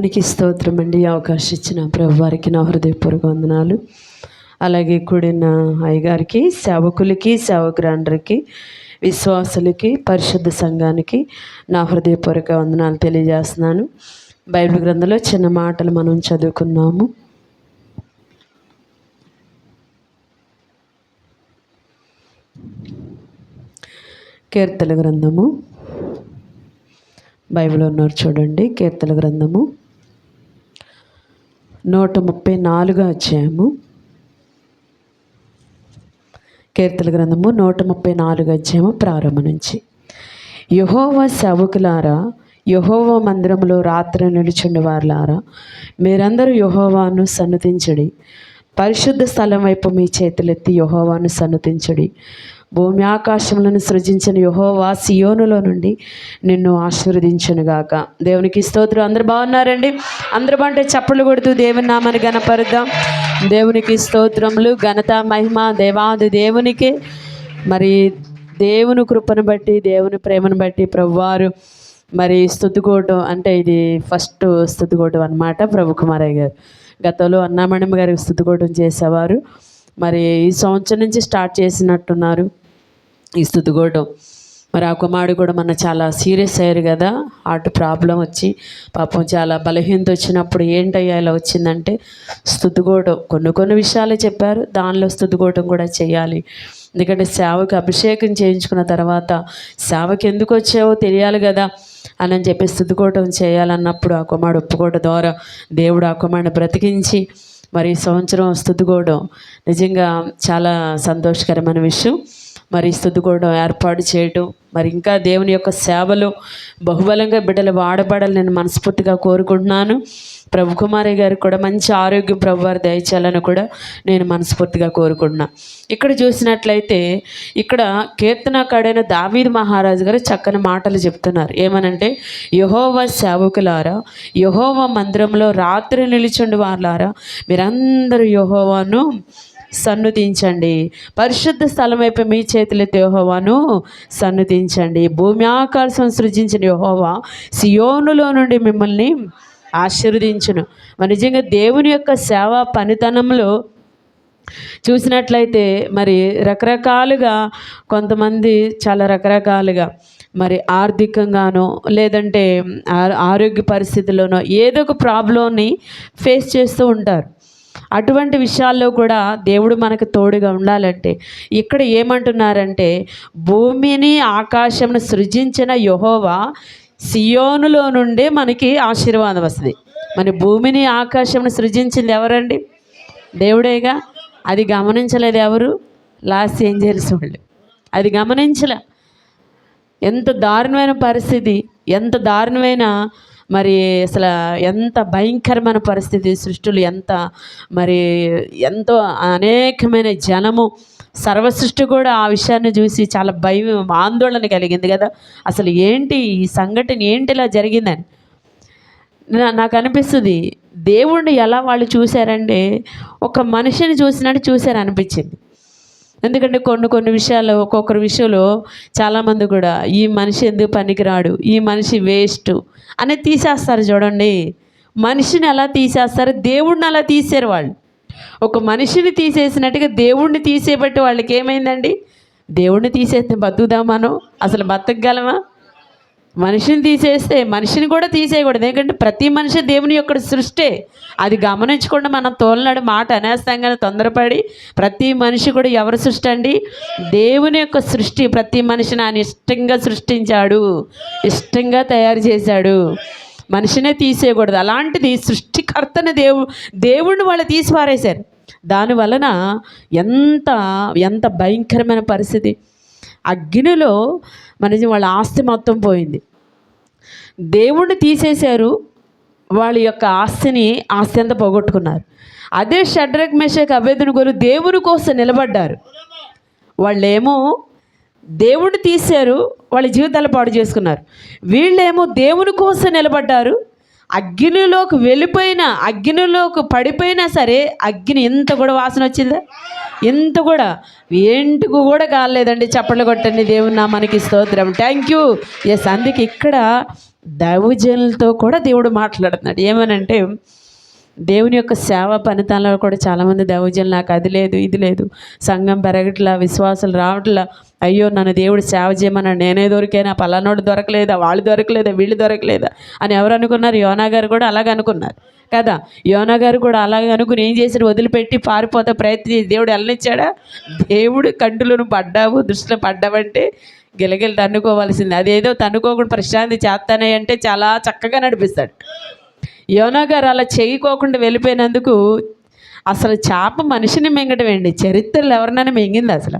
మనకి స్తోత్రం అండి అవకాశం ఇచ్చిన ప్రభు వారికి నా హృదయపూర్వక వందనాలు. అలాగే కూడిన అయ్యగారికి సేవకులకి సేవకురాండ్రికి విశ్వాసులకి పరిశుద్ధ సంఘానికి నా హృదయపూర్వక వందనాలు తెలియజేస్తున్నాను. బైబిల్ గ్రంథంలో చిన్న మాటలు మనం చదువుకున్నాము. కీర్తన గ్రంథము. బైబిల్ ఉన్నారు చూడండి. కీర్తన గ్రంథము. నూట ముప్పై నాలుగు అధ్యాయము. కీర్తన గ్రంథము నూట ముప్పై నాలుగు అధ్యాయము ప్రారంభం నుంచి. యహోవ సేవకులారా యహోవ మందిరంలో రాత్రి నిలుచుండి వారులారా మీరందరూ యహోవాను సన్నతించడి. పరిశుద్ధ స్థలం వైపు మీ చేతులెత్తి యహోవాను సన్నతించుడి. భూమి ఆకాశములను సృజించిన యహోవా సియోనులో నుండి నిన్ను ఆశీర్వదించునుగాక. దేవునికి స్తోత్రం. అందరు బాగున్నారండి? అందరు బాగుంటే చప్పలు కొడుతూ దేవుని నామని గణపరుద్దాం దేవునికి స్తోత్రములు. ఘనత మహిమ దేవాది దేవునికి. మరి దేవుని కృపను బట్టి దేవుని ప్రేమను బట్టి ప్రభువారు మరి స్థుతికోవటం అంటే ఇది ఫస్ట్ స్థుతికోవటం అనమాట ప్రభు కుమారయ్య గారు. గతంలో అన్నామణిమ గారికి స్థుతికోవటం చేసేవారు. మరి ఈ సంవత్సరం నుంచి స్టార్ట్ చేసినట్టున్నారు ఈ స్థుతికోవటం మరి ఆ కుమారుడు కూడా మన చాలా సీరియస్ అయ్యారు కదా. హార్ట్ ప్రాబ్లం వచ్చి పాపం చాలా బలహీనత వచ్చినప్పుడు ఏంటయ్యా ఇలా వచ్చిందంటే స్థుతికోవటం కొన్ని కొన్ని విషయాలే చెప్పారు. దానిలో స్థుతికోవటం కూడా చేయాలి. ఎందుకంటే సేవకు అభిషేకం చేయించుకున్న తర్వాత సేవకి ఎందుకు వచ్చావో తెలియాలి కదా అని అని చెప్పి స్థుతికోవటం చేయాలన్నప్పుడు ఆ కుమారుడు ఒప్పుకోవటం ద్వారా దేవుడు ఆ కుమారుని బ్రతికించి మరి సంవత్సరం స్థుతికోవడం నిజంగా చాలా సంతోషకరమైన విషయం. మరి స్థుతికోవడం ఏర్పాటు చేయటం మరి ఇంకా దేవుని యొక్క సేవలో బహుబలంగా బిడ్డలు వాడబడాలని నేను మనస్ఫూర్తిగా కోరుకుంటున్నాను. ప్రభు కుమారి గారు కూడా మంచి ఆరోగ్యం ప్రభు వారు దయచేయాలని కూడా నేను మనస్ఫూర్తిగా కోరుకుంటున్నా. ఇక్కడ చూసినట్లయితే ఇక్కడ కీర్తనకాడైన దావీద్ మహారాజు గారు చక్కని మాటలు చెప్తున్నారు. ఏమనంటే యహోవ సేవకులారా యహోవ మందిరంలో రాత్రి నిలిచుండి వాళ్ళారా మీరందరూ యహోవాను సన్నుతించండి పరిశుద్ధ స్థలం వైపు మీ చేతులతో యహోవాను సన్నుతించండి భూమి ఆకాశం సృజించిన యహోవా సియోనులో నుండి మిమ్మల్ని ఆశీర్వదించును. మరి నిజంగా దేవుని యొక్క సేవా పనితనంలో చూసినట్లయితే మరి రకరకాలుగా కొంతమంది చాలా రకరకాలుగా మరి ఆర్థికంగానో లేదంటే ఆ- ఆరోగ్య పరిస్థితుల్లోనో ఏదో ఒక ప్రాబ్లంని ఫేస్ చేస్తూ ఉంటారు. అటువంటి విషయాల్లో కూడా దేవుడు మనకు తోడుగా ఉండాలంటే ఇక్కడ ఏమంటున్నారంటే భూమిని ఆకాశంను సృజించిన యహోవా సియోనులో నుండే మనకి ఆశీర్వాదం వస్తుంది. మన భూమిని ఆకాశంను సృజించింది ఎవరండి? దేవుడేగా? అది గమనించలేదు ఎవరు? లాస్ ఏంజల్స్ వాళ్ళు. అది గమనించలే. ఎంత దారుణమైన పరిస్థితి ఎంత దారుణమైన మరి అసలు ఎంత భయంకరమైన పరిస్థితి సృష్టిలు ఎంత మరి ఎంతో అనేకమైన జనము సర్వసృష్టి కూడా ఆ విషయాన్ని చూసి చాలా భయం ఆందోళన కలిగింది కదా. అసలు ఏంటి ఈ సంఘటన ఏంటి ఇలా జరిగిందని? నాకు అనిపిస్తుంది దేవుణ్ణి ఎలా వాళ్ళు చూశారంటే ఒక మనిషిని చూసినట్టు చూశారు అనిపించింది ఎందుకంటే కొన్ని కొన్ని విషయాలు ఒక్కొక్కరి విషయంలో చాలామంది కూడా ఈ మనిషి ఎందుకు పనికిరాడు ఈ మనిషి వేస్ట్ అనేది తీసేస్తారు చూడండి. మనిషిని ఎలా తీసేస్తారు? దేవుడిని అలా తీసారు వాళ్ళు. ఒక మనిషిని తీసేసినట్టుగా దేవుణ్ణి తీసేబట్టి వాళ్ళకి ఏమైందండి? దేవుణ్ణి తీసేస్తే బతుకుదాం మనం? అసలు బతకగలమా? మనిషిని తీసేస్తే మనిషిని కూడా తీసేయకూడదు. ఎందుకంటే ప్రతి మనిషి దేవుని యొక్క సృష్టే. అది గమనించకుండా మనం తోలనాడు మాట అనేస్తాం కానీ తొందరపడి. ప్రతి మనిషి కూడా ఎవరు సృష్టి అండి? దేవుని యొక్క సృష్టి ప్రతి మనిషిని ఆయన ఇష్టంగా సృష్టించాడు. ఇష్టంగా తయారు చేశాడు. మనిషినే తీసేయకూడదు. అలాంటిది సృష్టికర్తని దేవు దేవుణ్ణి వాళ్ళు తీసి పారేశారు దాని వలన ఎంత ఎంత భయంకరమైన పరిస్థితి. అగ్నిలో మన వాళ్ళ ఆస్తి మొత్తం పోయింది. దేవుణ్ణి తీసేశారు వాళ్ళ యొక్క ఆస్తిని ఆస్తి అంతా పోగొట్టుకున్నారు. అదే షడ్రక్ మేషక్ అభేదన గోలు దేవుని కోసం నిలబడ్డారు. వాళ్ళేమో దేవుణ్ణి తీశారు వాళ్ళ జీవితాలు పాడు చేసుకున్నారు. వీళ్ళేమో దేవుని కోసం నిలబడ్డారు అగ్నిలోకి వెళ్ళిపోయినా అగ్నిలోకి పడిపోయినా సరే అగ్ని ఎంత కూడా వాసన వచ్చిందా? ఎంత కూడా. ఏంటికి కూడా కాలేదండి చప్పట్లు కొట్టండి. దేవుని మనకి స్తోత్రం. థ్యాంక్ యూ ఎస్ అందుకే ఇక్కడ దైవజనులతో కూడా దేవుడు మాట్లాడుతున్నాడు. ఏమనంటే దేవుని యొక్క సేవ పనితనంలో కూడా చాలామంది దైవజనులు నాకు అది లేదు ఇది లేదు సంఘం పెరగట్లా విశ్వాసాలు రావట్లా అయ్యో నన్ను దేవుడు సేవ చేయమన్నా నేనే దొరికానా పలానోడు దొరకలేదా వాళ్ళు దొరకలేదా వీళ్ళు దొరకలేదా? అని ఎవరు అనుకున్నారు? యోనా గారు కూడా అలాగ అనుకున్నారు. కదా? యోనా గారు కూడా అలాగే అనుకుని ఏం చేశారు? వదిలిపెట్టి పారిపోతే ప్రయత్నం దేవుడు వెళ్ళనిచ్చాడా దేవుడు కంటులను పడ్డావు దృష్టిలో పడ్డావంటే గిలగిల తన్నుకోవాల్సింది అదేదో తన్నుకోకుండా ప్రశాంతి చేస్తానే అంటే చాలా చక్కగా నడిపిస్తాడు. యోనా గారు అలా చేయకోకుండా వెళ్ళిపోయినందుకు అసలు చేప మనిషిని మింగటం అండి చరిత్రలు ఎవరినైనా మింగింది అసలు.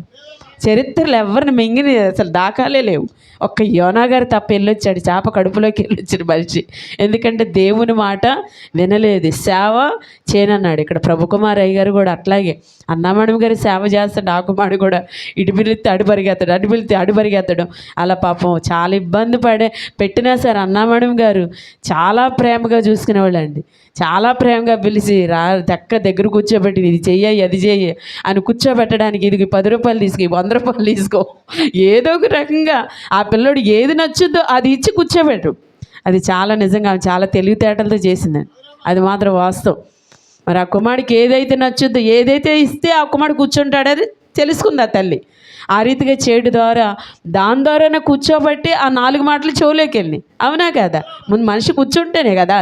చరిత్రలు ఎవరిని మింగిన అసలు దాఖలే లేవు. ఒక్క యోనా గారు తప్ప వెళ్ళొచ్చాడు చేప కడుపులోకి వెళ్ళొచ్చిన మనిషి. ఎందుకంటే దేవుని మాట వినలేదు. సేవ చేయనన్నాడు. ఇక్కడ ప్రభుకుమార్ అయ్య గారు కూడా అట్లాగే. అన్నామణి గారు సేవ చేస్తాడు ఆకుమాడు కూడా ఇటు పిలిస్తే అడు పరిగెత్తాడు అటు పిలిస్తే అడు పరిగెత్తడం. అలా పాపం చాలా ఇబ్బంది పడే పెట్టినా సరే అన్నామణి గారు చాలా ప్రేమగా చూసుకునేవాళ్ళండి. చాలా ప్రేమగా పిలిచి రా దక్క దగ్గర కూర్చోబెట్టి ఇది చెయ్యి అది చెయ్యి అని కూర్చోబెట్టడానికి ఇది పది రూపాయలు తీసుకు వంద రూపాయలు తీసుకో. ఏదో ఒక రకంగా ఆ పిల్లోడు ఏది నచ్చుద్దో అది ఇచ్చి కూర్చోబెట్టు. అది చాలా నిజంగా చాలా తెలివితేటలతో చేసిందండి అది మాత్రం వాస్తవం. మరి ఆ కుమారుడికి ఏదైతే నచ్చుద్దో ఏదైతే ఇస్తే ఆ కుమారుడు కూర్చుంటాడు అది తెలుసుకుంది ఆ తల్లి? ఆ రీతిగా చేయడం ద్వారా దాని ద్వారానే కూర్చోబట్టి ఆ నాలుగు మాటలు చెవులోకి వెళ్ళినాయి అవునా కదా? ముందు మనిషి కూర్చుంటేనే కదా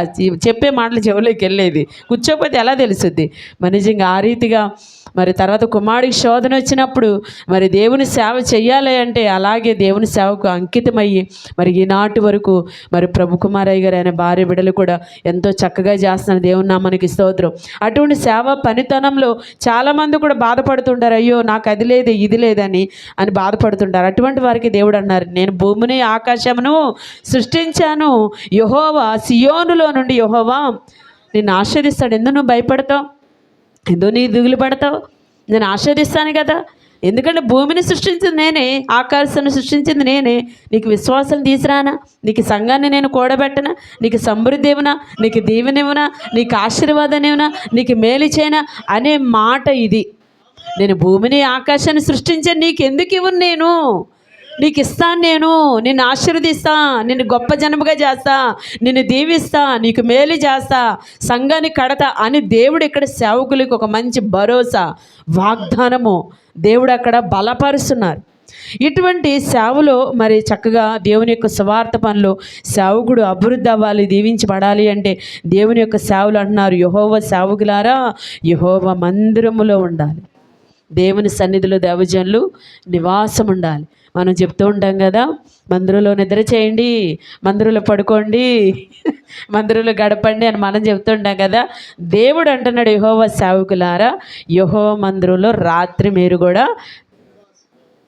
చెప్పే మాటలు చెవులోకి వెళ్ళేది కూర్చోకపోతే ఎలా తెలుస్తుంది మరి నిజంగా ఆ రీతిగా మరి తర్వాత కుమారుడికి శోధన వచ్చినప్పుడు మరి దేవుని సేవ చేయాలి అంటే అలాగే దేవుని సేవకు అంకితమయ్యి మరి ఈనాటి వరకు మరి ప్రభు కుమారయ్య గారు ఆయన భార్య బిడ్డలు కూడా ఎంతో చక్కగా చేస్తున్నారు. దేవుని నామానికి స్తోత్రం. అటువంటి సేవ పనితనంలో చాలామంది కూడా బాధపడుతుంటారు. అయ్యో నాకు అది లేదు ఇది లేదని అని బాధపడుతుంటారు. అటువంటి వారికి దేవుడు అన్నారు నేను భూమిని ఆకాశమును సృష్టించాను. యహోవా సియోనులో నుండి యహోవా నేను ఆశ్రదిస్తాడు ఎందుకు నువ్వు భయపడతావు? ఎందుకు నీ దిగులు పడతావు? నేను ఆస్వాదిస్తాను కదా. ఎందుకంటే భూమిని సృష్టించింది నేనే ఆకాశాన్ని సృష్టించింది నేనే. నీకు విశ్వాసం తీసిరానా? నీకు సంఘాన్ని నేను కూడబెట్టనా? నీకు సమృద్ధి ఇవ్వనా? నీకు దీవెనివ్వనా నీకు ఆశీర్వాదం ఇవ్వనా? నీకు మేలు చేయనా? అనే మాట ఇది. నేను భూమిని ఆకాశాన్ని సృష్టించాను నీకు ఎందుకు ఇవ్వను నేను? నీకు ఇస్తాను నేను నిన్ను ఆశీర్వదిస్తా నిన్ను గొప్ప జనముగా చేస్తా నిన్ను దీవిస్తా నీకు మేలు చేస్తా సంఘాన్ని కడతా అని దేవుడు ఇక్కడ సేవకులకు ఒక మంచి భరోసా వాగ్దానము దేవుడు అక్కడ బలపరుస్తున్నారు. ఇటువంటి సేవలో మరి చక్కగా దేవుని యొక్క స్వార్థ పనులు సేవకుడు అభివృద్ధి అవ్వాలి దీవించబడాలి అంటే దేవుని యొక్క సేవలు అంటున్నారు. యహోవ సేవకులారా యహోవ మందిరములో ఉండాలి. దేవుని సన్నిధిలో దేవజనులు నివాసం ఉండాలి మనం చెప్తూ ఉంటాం కదా మందిరంలో నిద్ర చేయండి మందిరంలో పడుకోండి మందిరంలో గడపండి అని మనం చెప్తుంటాం కదా దేవుడు అంటున్నాడు యహోవ సేవకులారా యహో మందిరంలో రాత్రి మీరు కూడా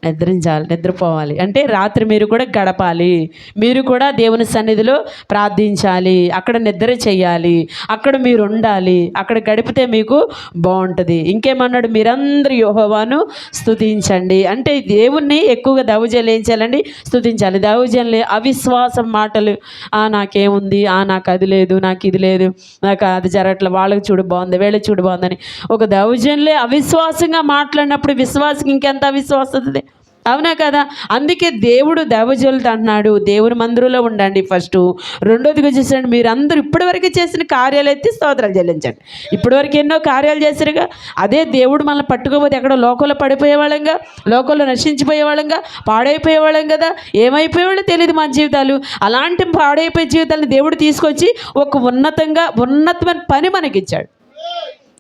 నిద్రించాలి నిద్రపోవాలి. అంటే రాత్రి మీరు కూడా గడపాలి. మీరు కూడా దేవుని సన్నిధిలో ప్రార్థించాలి. అక్కడ నిద్ర చేయాలి. అక్కడ మీరు ఉండాలి. అక్కడ గడిపితే మీకు బాగుంటుంది. ఇంకేమన్నాడు? మీరందరూ యోహోవాను స్థుతించండి అంటే దేవుణ్ణి ఎక్కువగా దౌజలు ఏం చేయాలండి? స్థుతించాలి దౌజన్లు అవిశ్వాసం మాటలు. ఆ నాకేముంది? ఆ నాకు అది లేదు నాకు ఇది లేదు. నాకు అది జరగట్లే. వాళ్ళకి చూడు బాగుంది వీళ్ళకి చూడు బాగుందని. ఒక దౌజన్లే అవిశ్వాసంగా మాట్లాడినప్పుడు విశ్వాసం ఇంకెంత అవిశ్వాసం అవునా కదా? అందుకే దేవుడు దేవజనులతో అంటున్నాడు దేవుని మందిరంలో ఉండండి ఫస్ట్ రెండోదిగా చూసండి మీరు అందరూ ఇప్పటివరకు చేసిన కార్యాలు అయితే స్తోత్రాలు చెల్లించండి. ఇప్పటివరకు ఎన్నో కార్యాలు చేశారుగా. అదే దేవుడు మనల్ని పట్టుకోపోతే ఎక్కడో లోకంలో పడిపోయేవాళ్ళంగా లోకంలో నశించిపోయేవాళ్ళంగా పాడైపోయేవాళ్ళం కదా? ఏమైపోయేవాళ్ళు తెలియదు మన జీవితాలు. అలాంటి పాడైపోయే జీవితాలను దేవుడు తీసుకొచ్చి ఒక ఉన్నతంగా ఉన్నతమైన పని మనకిచ్చాడు.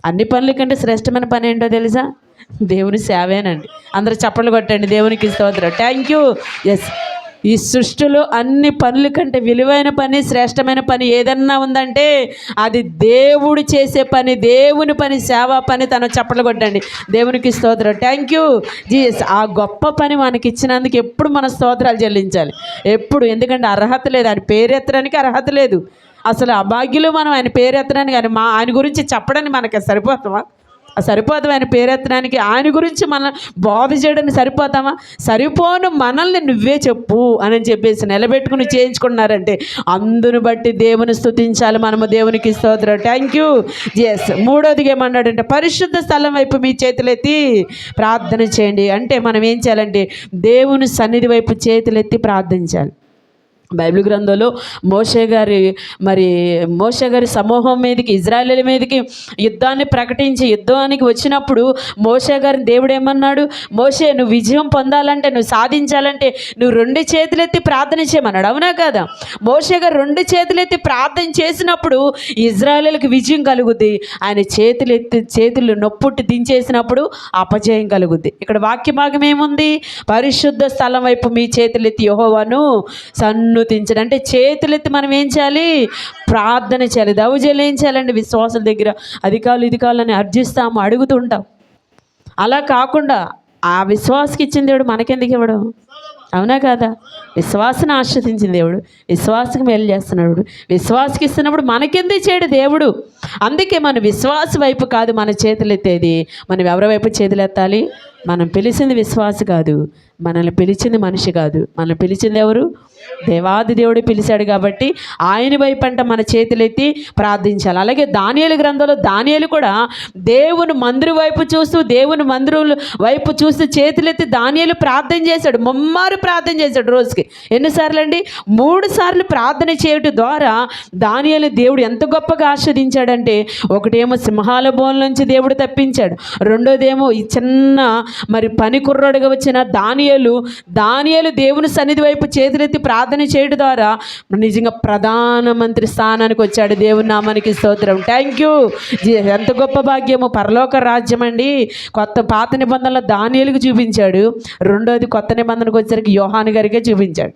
అన్ని పనుల కంటే శ్రేష్టమైన పని ఏంటో తెలుసా? దేవుని సేవేనండి. అందరు చప్పట్లు కొట్టండి దేవునికి స్తోత్రం. థ్యాంక్ యూ ఎస్ ఈ సృష్టిలో అన్ని పనుల కంటే విలువైన పని శ్రేష్టమైన పని ఏదన్నా ఉందంటే అది దేవుడు చేసే పని దేవుని పని సేవా పని తన చప్పట్లు కొట్టండి. దేవునికి స్తోత్రం. థ్యాంక్ యూ జీఎస్ ఆ గొప్ప పని మనకి ఇచ్చినందుకు ఎప్పుడు మన స్తోత్రాలు చెల్లించాలి. ఎప్పుడు. ఎందుకంటే అర్హత లేదు. ఆయన పేరెత్తడానికి అర్హత లేదు. అసలు అభాగ్యులు మనం ఆయన పేరెత్తడానికి కానీ మా ఆయన గురించి చెప్పడానికి మనకి సరిపోతామా ఆ ఆయన పేరెత్తడానికి ఆయన గురించి మన బాధ చేయడానికి సరిపోతామా? సరిపోను మనల్ని నువ్వే చెప్పు అని చెప్పేసి నిలబెట్టుకుని చేయించుకున్నారంటే అందును బట్టి దేవుని స్థుతించాలి మనము దేవునికి స్తోత్రం. థ్యాంక్ యూ ఎస్ మూడోదిగా ఏమన్నాడంటే పరిశుద్ధ స్థలం వైపు మీ చేతులెత్తి ప్రార్థన చేయండి. అంటే మనం ఏం చేయాలంటే దేవుని సన్నిధి వైపు చేతులెత్తి ప్రార్థించాలి. బైబిల్ గ్రంథంలో మోషే గారి మరి మోషే గారి సమూహం మీదకి ఇజ్రాయేల్ మీదకి యుద్ధాన్ని ప్రకటించి యుద్ధానికి వచ్చినప్పుడు మోషే గారిని దేవుడు ఏమన్నాడు? మోషే నువ్వు విజయం పొందాలంటే నువ్వు సాధించాలంటే నువ్వు రెండు చేతులెత్తి ప్రార్థన చేయమన్నాడు. అవునా కదా? మోషే గారు రెండు చేతులెత్తి ప్రార్థన చేసినప్పుడు ఇజ్రాయేల్కి విజయం కలుగుద్ది. ఆయన చేతులెత్తి చేతులు నొప్పుట్టి దించేసినప్పుడు అపజయం కలుగుద్ది. ఇక్కడ వాక్యభాగం ఏముంది? పరిశుద్ధ స్థలం వైపు మీ చేతులెత్తి యెహోవాను సన్నుతించడం అంటే చేతులెత్తి మనం ఏం చేయాలి? ప్రార్థన చేయాలి. దౌజలు ఏం చేయాలండి విశ్వాసం దగ్గర? అది కాళ్ళు ఇది కావాలని అర్జిస్తాము అడుగుతుంటాం. అలా కాకుండా ఆ విశ్వాసకి ఇచ్చిన దేవుడు మనకెందుకు ఇవ్వడు? అవునా కాదా? విశ్వాసను ఆశ్రదించిన దేవుడు విశ్వాసకి మేలు చేస్తున్నాడు. విశ్వాసకి ఇస్తున్నప్పుడు మనకెందుకు చేయడు దేవుడు? అందుకే మన విశ్వాస వైపు కాదు మన చేతులు ఎత్తేది మనం ఎవరి వైపు చేతులు ఎత్తాలి మనం పిలిచింది విశ్వాస కాదు మనల్ని పిలిచింది మనిషి కాదు. మనల్ని పిలిచింది ఎవరు? దేవాది దేవుడు పిలిచాడు కాబట్టి ఆయన వైపు అంట మన చేతులెత్తి ప్రార్థించాలి. అలాగే దానియలు గ్రంథంలో దానియలు కూడా దేవుని మందిరం వైపు చూస్తూ దేవుని మందిరం వైపు చూస్తూ చేతులెత్తి దానియలు ప్రార్థన చేశాడు. ముమ్మారు ప్రార్థన చేశాడు రోజుకి. ఎన్నిసార్లు అండి మూడు సార్లు ప్రార్థన చేయటం ద్వారా దానియలు దేవుడు ఎంత గొప్పగా ఆస్వాదించాడంటే ఒకటేమో సింహాల బోన్ నుంచి దేవుడు తప్పించాడు. రెండోదేమో ఈ చిన్న మరి పనికుర్రాడుగా వచ్చిన దానియలు దానియలు దేవుని సన్నిధి వైపు చేతులెత్తి ప్రార్థన చేయడం ద్వారా నిజంగా ప్రధానమంత్రి స్థానానికి వచ్చాడు. దేవుని నామానికి స్తోత్రం. థ్యాంక్ యూ ఎంత గొప్ప భాగ్యము. పరలోక రాజ్యం అండి. కొత్త పాత నిబంధనలో దానియలకు చూపించాడు. రెండోది కొత్త నిబంధనకు వచ్చేసరికి యోహాన్ గారికే చూపించాడు.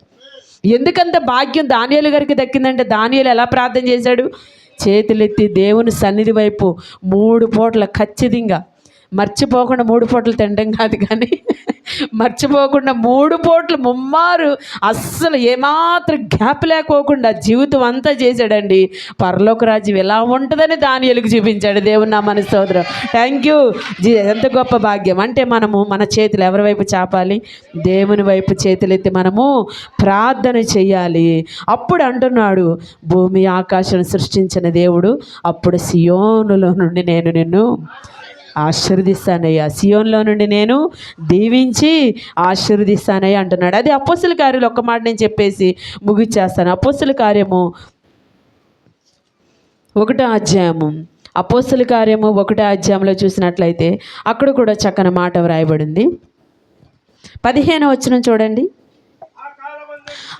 ఎందుకంత భాగ్యం దానియలు గారికి దక్కిందంటే దానియలు ఎలా ప్రార్థన చేశాడు? చేతులెత్తి దేవుని సన్నిధి వైపు మూడు పూటల ఖచ్చితంగా మర్చిపోకుండా మూడు పూటలు తినడం కాదు కానీ మర్చిపోకుండా మూడు పూటలు ముమ్మారు అస్సలు ఏమాత్రం గ్యాప్ లేకోకుండా జీవితం అంతా చేశాడండి. పరలోక రాజ్యం ఎలా ఉంటుందని దాని ఎలుగు చూపించాడు దేవుని నా మన సోదరం థ్యాంక్ యూ జీ ఎంత గొప్ప భాగ్యం. అంటే మనము మన చేతులు ఎవరి వైపు చాపాలి? దేవుని వైపు చేతులెత్తి మనము ప్రార్థన చెయ్యాలి. అప్పుడు అంటున్నాడు భూమి ఆకాశం సృష్టించిన దేవుడు అప్పుడు సియోనులో నుండి నేను నిన్ను ఆశీర్దిస్తానయ్యా సియోన్లో నుండి నేను దీవించి ఆశీర్దిస్తానయ్యా అంటున్నాడు. అది అప్పసుల కార్యాలు ఒక్క మాట నేను చెప్పేసి ముగిచ్చేస్తాను. అప్పసుల కార్యము ఒకటో అధ్యాయము. అపోస్తుల కార్యము ఒకటో అధ్యాయంలో చూసినట్లయితే అక్కడ కూడా చక్కని మాట వ్రాయబడింది. పదిహేను వచ్చిన చూడండి.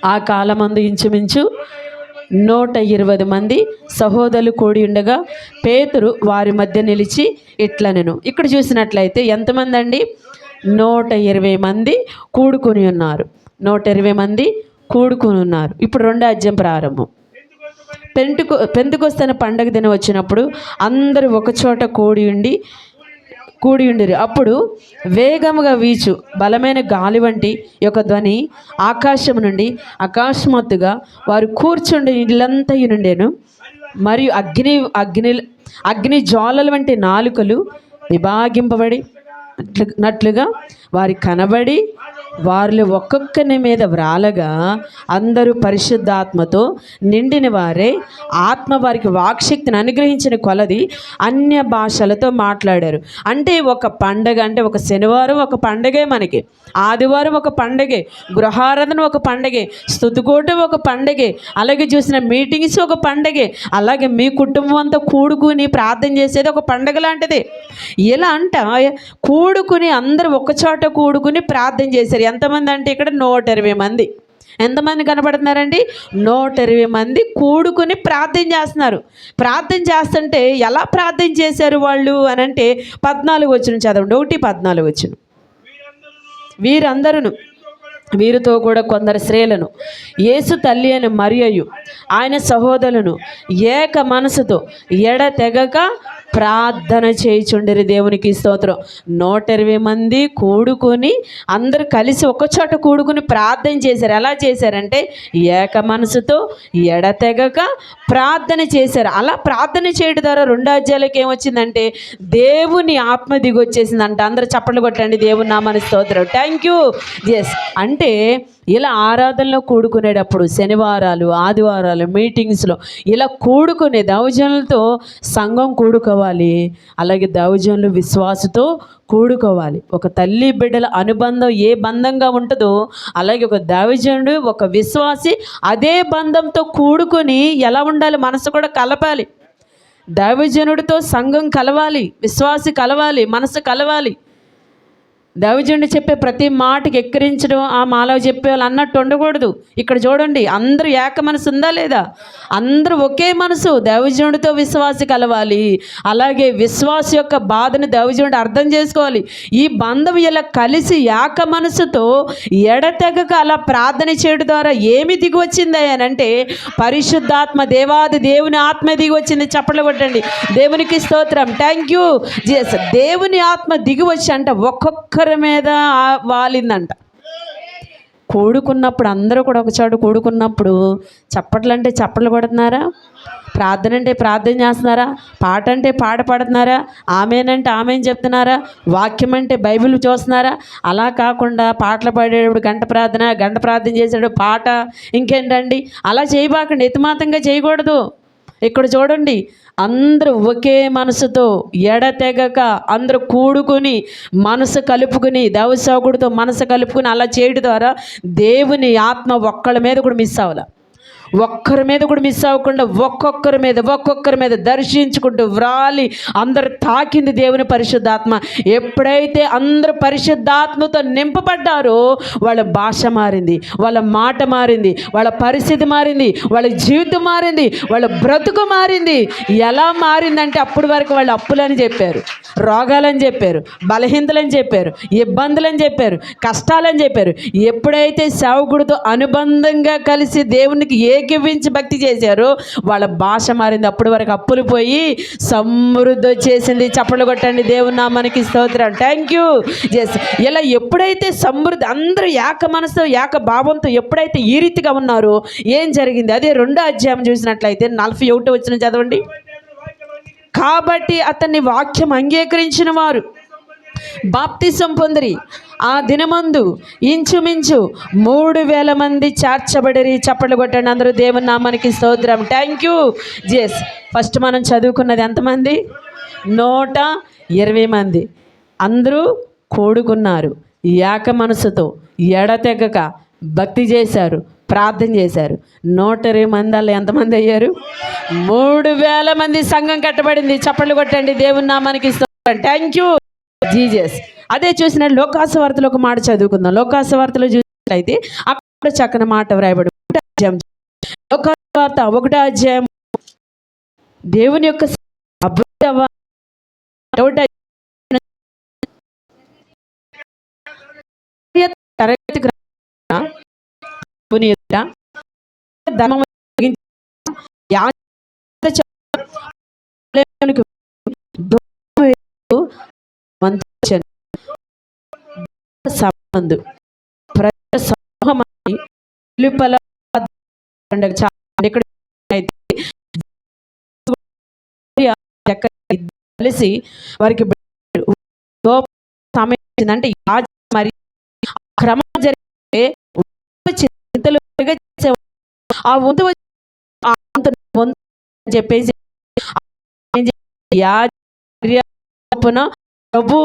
ఆ కాలమందు ఇంచుమించు నూట ఇరవై మంది సహోదరులు కూడి ఉండగా పేతురు వారి మధ్య నిలిచి ఇట్లనెను. ఇక్కడ చూసినట్లయితే ఎంతమంది అండి నూట ఇరవై మంది కూడుకొని ఉన్నారు. నూట ఇరవై మంది కూడుకుని ఉన్నారు. ఇప్పుడు రెండో అధ్యాయం ప్రారంభం. పెంటుకు పెంతుకొస్తున్న పండగ దినం వచ్చినప్పుడు అందరూ ఒకచోట కూడి ఉండి కూడి ఉండిరి. అప్పుడు వేగముగా వీచు. బలమైన గాలి వంటి యొక్క ధ్వని ఆకాశం నుండి అకస్మాత్తుగా వారు కూర్చుండి ఇల్లంతా నుండేను మరియు అగ్ని అగ్ని అగ్ని జ్వాలల వంటి నాలుకలు విభాగింపబడి నట్లుగా వారి కనబడి వారిలో ఒక్కొక్కని మీద వ్రాలగా అందరూ పరిశుద్ధాత్మతో నిండిన వారే. ఆత్మ వారికి వాక్శక్తిని అనుగ్రహించిన కొలది అన్య భాషలతో మాట్లాడారు. అంటే ఒక పండగ అంటే ఒక శనివారం ఒక పండగే మనకి. ఆదివారం ఒక పండగే గృహారాధన ఒక పండగే స్థుతికోటం ఒక పండగే అలాగే చూసిన మీటింగ్స్ ఒక పండగే అలాగే మీ కుటుంబం అంతా కూడుకుని ప్రార్థన చేసేది ఒక పండగ లాంటిది. ఇలా అంట కూడుకుని అందరూ ఒకచోట కూడుకుని ప్రార్థన చేశారు. ఎంతమంది అంటే ఇక్కడ నూట ఇరవై మంది. ఎంతమంది కనపడుతున్నారండి? నూట ఇరవై మంది కూడుకుని ప్రార్థన చేస్తున్నారు. ప్రార్థన చేస్తుంటే ఎలా ప్రార్థన చేశారు వాళ్ళు అని అంటే పద్నాలుగు వచ్చిన చదవండి. ఒకటి పద్నాలుగు వచ్చిన వీరందరూ వీరితో కూడా కొందరు స్త్రీలను యేసు తల్లి అని మరియయు ఆయన సహోదరులను ఏక మనసుతో ఎడతెగక ప్రార్థన చేయుచుండిరి దేవునికి స్తోత్రం. నూట ఇరవై మంది కూడుకొని అందరూ కలిసి ఒకచోట కూడుకుని ప్రార్థన చేశారు. ఎలా చేశారంటే ఏక మనసుతో ఎడతెగక ప్రార్థన చేశారు. అలా ప్రార్థన చేయడం ద్వారా రెండు అధ్యాయులకు ఏమొచ్చిందంటే దేవుని ఆత్మ దిగొచ్చేసిందంట. అందరూ చప్పట్లు కొట్టండి. దేవుని నామని స్తోత్రం. థ్యాంక్ యూ ఎస్ అంటే ఇలా ఆరాధనలో కూడుకునేటప్పుడు శనివారాలు ఆదివారాలు మీటింగ్స్లో ఇలా కూడుకునే దౌజనులతో సంఘం కూడుకోవాలి. అలాగే దౌజనులు విశ్వాసతో కూడుకోవాలి. ఒక తల్లి బిడ్డల అనుబంధం ఏ బంధంగా ఉంటుందో అలాగే ఒక దైవజనుడు ఒక విశ్వాసి అదే బంధంతో కూడుకొని ఎలా ఉండాలి మనసు కూడా కలపాలి. దైవజనుడితో సంఘం కలవాలి విశ్వాసి కలవాలి మనసు కలవాలి. దైవజనుడు చెప్పే ప్రతి మాటకి ఎక్కిరించడం ఆ మాలో చెప్పే వాళ్ళు అన్నట్టు ఉండకూడదు. ఇక్కడ చూడండి అందరూ ఏక మనసు ఉందా లేదా? అందరూ ఒకే మనసు. దైవజనుడితో విశ్వాసి కలవాలి. అలాగే విశ్వాస యొక్క బాధను దైవజనుడు అర్థం చేసుకోవాలి. ఈ బంధం ఇలా కలిసి ఏక మనసుతో ఎడతెగక అలా ప్రార్థన చేయడం ద్వారా ఏమి దిగి వచ్చింది అంటే పరిశుద్ధాత్మ దేవాది దేవుని ఆత్మ దిగి వచ్చింది. చప్పట్లు కొట్టండి. దేవునికి స్తోత్రం. థ్యాంక్ యూ జెస్ దేవుని ఆత్మ దిగి వచ్చి ఒక్కొక్క ఒక్కొక్కరి మీద వాలిందంట. కూడుకున్నప్పుడు అందరూ కూడా ఒకచోట కూడుకున్నప్పుడు చప్పట్లు అంటే చప్పట్లు పడుతున్నారా ప్రార్థన అంటే ప్రార్థన చేస్తున్నారా? పాట అంటే పాట పాడుతున్నారా? ఆమెనంటే ఆమెన్ చెప్తున్నారా? వాక్యం అంటే బైబిల్ చూస్తున్నారా? అలా కాకుండా పాటలు పాడేటప్పుడు గంట ప్రార్థన గంట ప్రార్థన చేసేటప్పుడు పాట ఇంకేంటండి? అలా చేయబాకండి ఎతిమాతంగా చేయకూడదు. ఇక్కడ చూడండి అందరూ ఒకే మనసుతో ఎడతెగక అందరూ కూడుకుని మనసు కలుపుకుని దవసేవకుడితో మనసు కలుపుకుని అలా చేయడం ద్వారా దేవుని ఆత్మ ఒక్కళ్ళ మీద కూడా మిస్ అవ్వాల. ఒక్కరి మీద కూడా మిస్ అవ్వకుండా ఒక్కొక్కరి మీద ఒక్కొక్కరి మీద దర్శించుకుంటూ వ్రాలి. అందరు తాకింది దేవుని పరిశుద్ధాత్మ. ఎప్పుడైతే అందరూ పరిశుద్ధాత్మతో నింపబడ్డారో వాళ్ళ భాష మారింది వాళ్ళ మాట మారింది వాళ్ళ పరిస్థితి మారింది వాళ్ళ జీవితం మారింది వాళ్ళ బ్రతుకు మారింది. ఎలా మారిందంటే అప్పటి వరకు వాళ్ళు అప్పులని చెప్పారు రోగాలని చెప్పారు బలహీనతలని చెప్పారు ఇబ్బందులని చెప్పారు కష్టాలని చెప్పారు. ఎప్పుడైతే సేవకుడితో అనుబంధంగా కలిసి దేవునికి ఏ ఏకీవించి భక్తి చేశారు. వాళ్ళ భాష మారింది. అప్పటి వరకు అప్పులు పోయి సమృద్ధి వచ్చేసింది చప్పట్లు కొట్టండి. దేవుని నామానికి స్తోత్రం థ్యాంక్ యూ ఎస్ ఇలా ఎప్పుడైతే సమృద్ధి అందరూ ఏక మనసుతో ఏక భావంతో ఎప్పుడైతే ఈ రీతిగా ఉన్నారో ఏం జరిగింది? అదే రెండో అధ్యాయం చూసినట్లయితే నలభై ఒకటి వచ్చిన చదవండి. కాబట్టి అతన్ని వాక్యం అంగీకరించిన వారు. బాప్తిసం పొందిరి. ఆ దినమందు ఇంచుమించు మూడు వేల మంది చేర్చబడిరి. చప్పట్లు కొట్టండి అందరూ దేవుని నామానికి స్తోత్రం. థ్యాంక్ యూ జెస్ ఫస్ట్ మనం చదువుకున్నది ఎంతమంది? నూట ఇరవై మంది. అందరూ కూడుకున్నారు. ఏక మనసుతో ఎడతెగక భక్తి చేశారు ప్రార్థన చేశారు. నూట ఇరవై మంది అలా ఎంతమంది అయ్యారు? మూడు వేల మంది సంఘం కట్టబడింది. చప్పట్లు కొట్టండి. దేవుని నామానికి థ్యాంక్ యూ జీజస్. అదే చూసిన లోకాస వార్తలో ఒక మాట చదువుకుందాం. లోకాస వార్తలో చూసినట్లయితే అక్కడ చక్కని మాట వ్రాయబడి అధ్యాయం లోకాస వార్త ఒకటో అధ్యాయం దేవుని యొక్క తరగతి ధర్మం దేవుని ప్రజల వెలుపల కలిసి వారికి ధూప మరి ఆ క్రమం జరిగితే చింతలు ఆ వంతు వచ్చి చెప్పేసి ప్రభు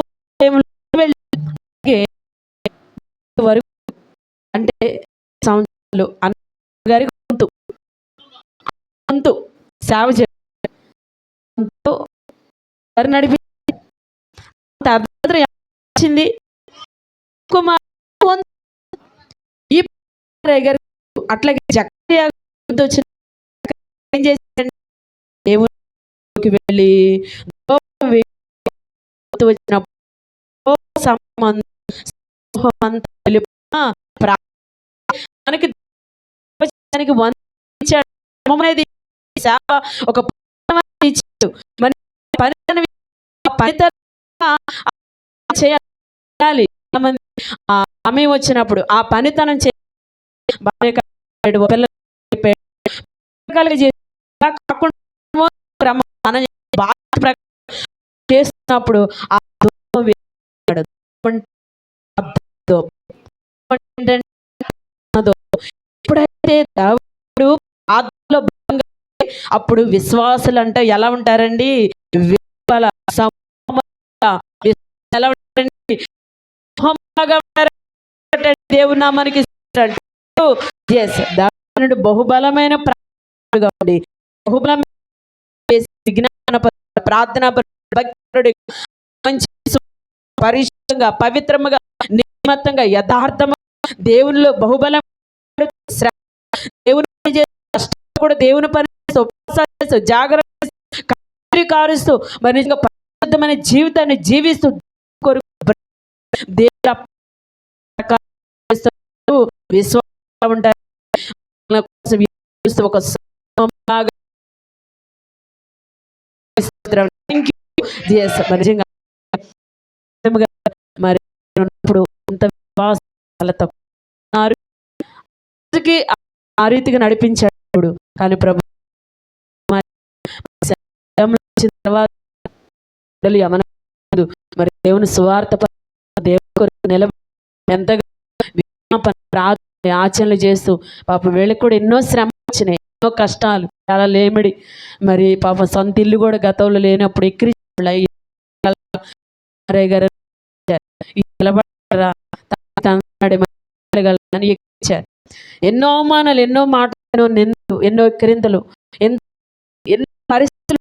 వరకు అంటే సంవత్సరాలు అన్నగారి గొంతు గొంతు సేవ చేయాలి. నడిపి అర్ధరాత్రి వచ్చింది కుమార్ ఈ గారు అట్లాగే జకర్యా వచ్చిన ఏం వెళ్ళి వచ్చినప్పుడు మనకి దానికి అనేది ఒక ఇచ్చాడు. పని చేయాలి. ఆమె వచ్చినప్పుడు ఆ పనితనం చేయాలి పిల్లలు చేసి కాకుండా క్రమం మనం బాధ్యత ప్రకారం అప్పుడు ఆ ఎప్పుడైతే దేవుడు అప్పుడు విశ్వాసులు అంటే ఎలా ఉంటారండి? విఫల, ఎలా ఉంటారండి? నామానికి దేవుడు బహుబలమైన ప్రార్థనగా బహుబలమైన ప్రార్థన భక్తుడు మంచి పరిశుద్ధంగా పవిత్రముగా నిమ్మత్తంగా యథార్థముగా దేవునిలో బహుబలం దేవుని కూడా దేవుని పని ఉపవాసాలు జాగ్రత్త కారుస్తూ మరి నిజంగా పరిశుద్ధమైన జీవితాన్ని జీవిస్తూ దేవుడు ప్రకారం ఉంటారు కోసం ఒక నిజంగా మరి ఉన్నప్పుడు అంత చాలా తక్కువ ఆ రీతిగా నడిపించాడు. కానీ ప్రభు వచ్చిన తర్వాత మరి దేవుని సువార్త దేవుని కొరకు నిలబడి ఎంతగా ప్రార్థన ఆచరణలు చేస్తూ పాపం వీళ్ళకి కూడా ఎన్నో శ్రమ వచ్చినాయి. ఎన్నో కష్టాలు చాలా లేమిడి. మరి పాపం సొంత ఇల్లు కూడా గతంలో లేనప్పుడు ఎక్కిరి గారు ఎన్నో అవమానాలు ఎన్నో మాటలు ఎన్నో నిందలు ఎన్నో ఎక్కిరింతలు ఎన్నో పరిస్థితులు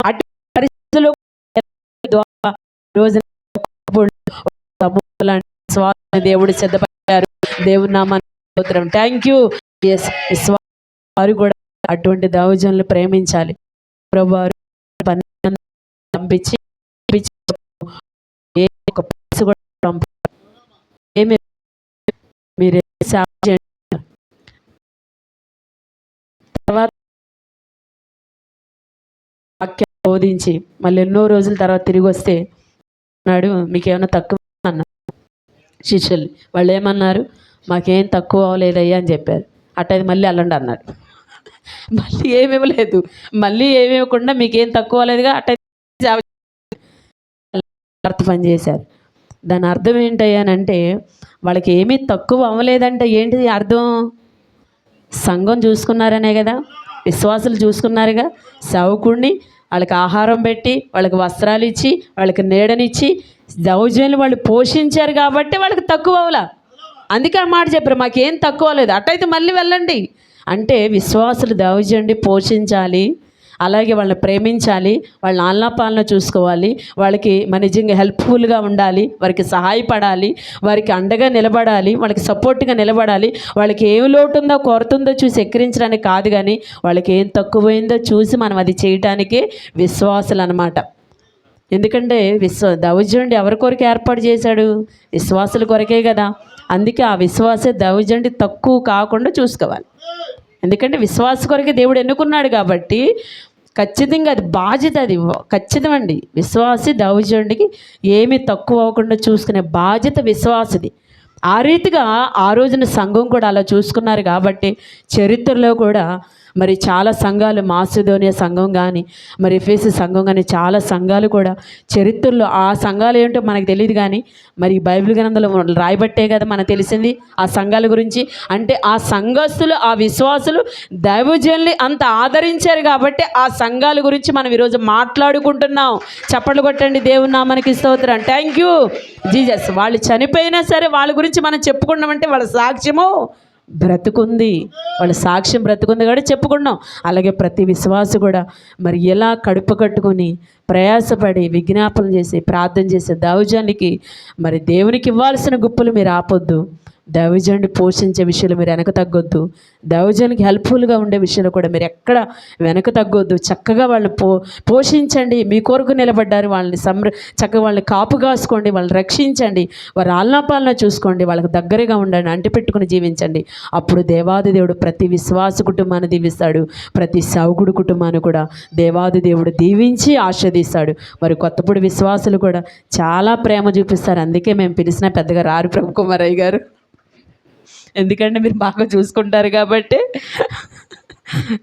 అటు పరిస్థితుల్లో రోజున స్వామి దేవుడు సిద్ధపడ్డారు దేవుడు నామాన్ని థ్యాంక్ యూ ఎస్ వారు కూడా అటువంటి దౌజన్లు ప్రేమించాలి. ప్రభు వారు పన్నెండు పంపించి ఏ పైస కూడా ఏమి సేవ చేయండి. తర్వాత వాక్యం బోధించి మళ్ళీ ఎన్నో రోజుల తర్వాత తిరిగి వస్తే నాడు మీకేమైనా తక్కువ అన్నారు శిష్యులు వాళ్ళు ఏమన్నారు? మాకేం తక్కువ అవ్వలేదయ్యా అని చెప్పారు. అట్టది మళ్ళీ అల్లండి అన్నాడు మళ్ళీ ఏమి ఇవ్వలేదు. మళ్ళీ ఏమి ఇవ్వకుండా మీకేం తక్కువ అవ్వలేదుగా అట్ట పని చేశారు దాని అర్థం ఏంటయ్యానంటే వాళ్ళకి ఏమీ తక్కువ అవ్వలేదంటే. ఏంటిది అర్థం? సంఘం చూసుకున్నారనే కదా? విశ్వాసులు చూసుకున్నారుగా? సేవకుడిని వాళ్ళకి ఆహారం పెట్టి వాళ్ళకి వస్త్రాలు ఇచ్చి వాళ్ళకి నీడనిచ్చి దౌర్జన్యులు వాళ్ళు పోషించారు కాబట్టి వాళ్ళకి తక్కువ అవలా అందుకే ఆ మాట చెప్పారు మాకేం తక్కువ లేదు అట్టయితే మళ్ళీ వెళ్ళండి. అంటే విశ్వాసులు దౌర్జండి పోషించాలి. అలాగే వాళ్ళని ప్రేమించాలి వాళ్ళ ఆలనాపాలన చూసుకోవాలి వాళ్ళకి మన నిజంగా హెల్ప్ఫుల్గా ఉండాలి వారికి సహాయపడాలి వారికి అండగా నిలబడాలి వాళ్ళకి సపోర్ట్గా నిలబడాలి వాళ్ళకి ఏం లోటు ఉందో కొరతుందో చూసి ఎక్కిరించడానికి కాదు కానీ వాళ్ళకి ఏం తక్కువైందో చూసి మనం అది చేయటానికే విశ్వాసులు అనమాట ఎందుకంటే విశ్వ దౌర్జండి ఎవరి కొరకు ఏర్పాటు చేశాడు? విశ్వాసుల కొరకే కదా. అందుకే ఆ విశ్వాసే దౌర్జండి తక్కువ కాకుండా చూసుకోవాలి. ఎందుకంటే విశ్వాస కొరకే దేవుడు ఎన్నుకున్నాడు కాబట్టి ఖచ్చితంగా అది బాధ్యత అది. ఖచ్చితమండి. విశ్వాసి దౌర్జండికి ఏమీ తక్కువ అవ్వకుండా చూసుకునే బాధ్యత విశ్వాసది. ఆ రీతిగా ఆ రోజున సంఘం కూడా అలా చూసుకున్నారు కాబట్టి చరిత్రలో కూడా మరి చాలా సంఘాలు మాసిధోనియ సంఘం కానీ మరి ఎఫ్ఎస్సి సంఘం కానీ చాలా సంఘాలు కూడా చరిత్రలో ఆ సంఘాలు ఏంటో మనకు తెలియదు కానీ మరి బైబిల్ గ్రంథంలో రాయబట్టే కదా మనకు తెలిసింది ఆ సంఘాల గురించి. అంటే ఆ సంఘస్థులు ఆ విశ్వాసులు దైవజనుల్ని అంత ఆదరించారు కాబట్టి ఆ సంఘాల గురించి మనం ఈరోజు మాట్లాడుకుంటున్నాం. చప్పట్లు కొట్టండి దేవుని నామానికి స్తోత్రం. థ్యాంక్ యూ జీజస్ వాళ్ళు చనిపోయినా సరే వాళ్ళ గురించి మనం చెప్పుకున్నామంటే వాళ్ళ సాక్ష్యము బ్రతుకుంది. వాళ్ళ సాక్ష్యం బ్రతుకుంది కాబట్టి చెప్పుకున్నాం అలాగే ప్రతి విశ్వాసు కూడా మరి ఎలా కడుపు కట్టుకొని ప్రయాసపడి విజ్ఞాపన చేసి ప్రార్థన చేసే దౌజానికి మరి దేవునికి ఇవ్వాల్సిన గుప్పలు మీరు ఆపొద్దు. దైవజనుడి పోషించే విషయంలో మీరు వెనక తగ్గొద్దు దైవజనునికి హెల్ప్ఫుల్గా ఉండే విషయంలో కూడా మీరు ఎక్కడ వెనక తగ్గొద్దు చక్కగా వాళ్ళని పో పోషించండి. మీ కొరకు నిలబడ్డారు. వాళ్ళని సంర చక్కగా వాళ్ళని కాపు కాసుకోండి. వాళ్ళని రక్షించండి. వారి ఆల్నాపాలన చూసుకోండి. వాళ్ళకి దగ్గరగా ఉండండి. అంటి పెట్టుకుని జీవించండి. అప్పుడు దేవాది దేవుడు ప్రతి విశ్వాస కుటుంబాన్ని దీవిస్తాడు. ప్రతి సౌగుడు కుటుంబాన్ని కూడా దేవాది దేవుడు దీవించి ఆస్వాదిస్తాడు మరి కొత్తపూడి విశ్వాసులు కూడా చాలా ప్రేమ చూపిస్తారు. అందుకే మేము పిలిచిన పెద్దగా రారు ప్రభు కుమారయ్య గారు. ఎందుకంటే మీరు బాగా చూసుకుంటారు కాబట్టి.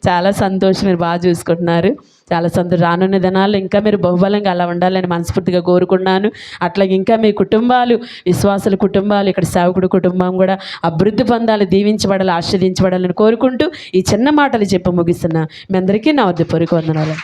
చాలా సంతోషం మీరు బాగా చూసుకుంటున్నారు. చాలా సంతోషం. రానున్న దినాల్లో ఇంకా మీరు బహుబలంగా అలా ఉండాలని మనస్ఫూర్తిగా కోరుకున్నాను అట్లాగే ఇంకా మీ కుటుంబాలు విశ్వాసుల కుటుంబాలు ఇక్కడ సేవకుడు కుటుంబం కూడా అభివృద్ధి పొందాలి దీవించబడాలి ఆస్వాదించబడాలని కోరుకుంటూ ఈ చిన్న మాటలు చెప్పి ముగిస్తున్నా. మీ అందరికీ నా వద్ద పొరుకు వందనాలు.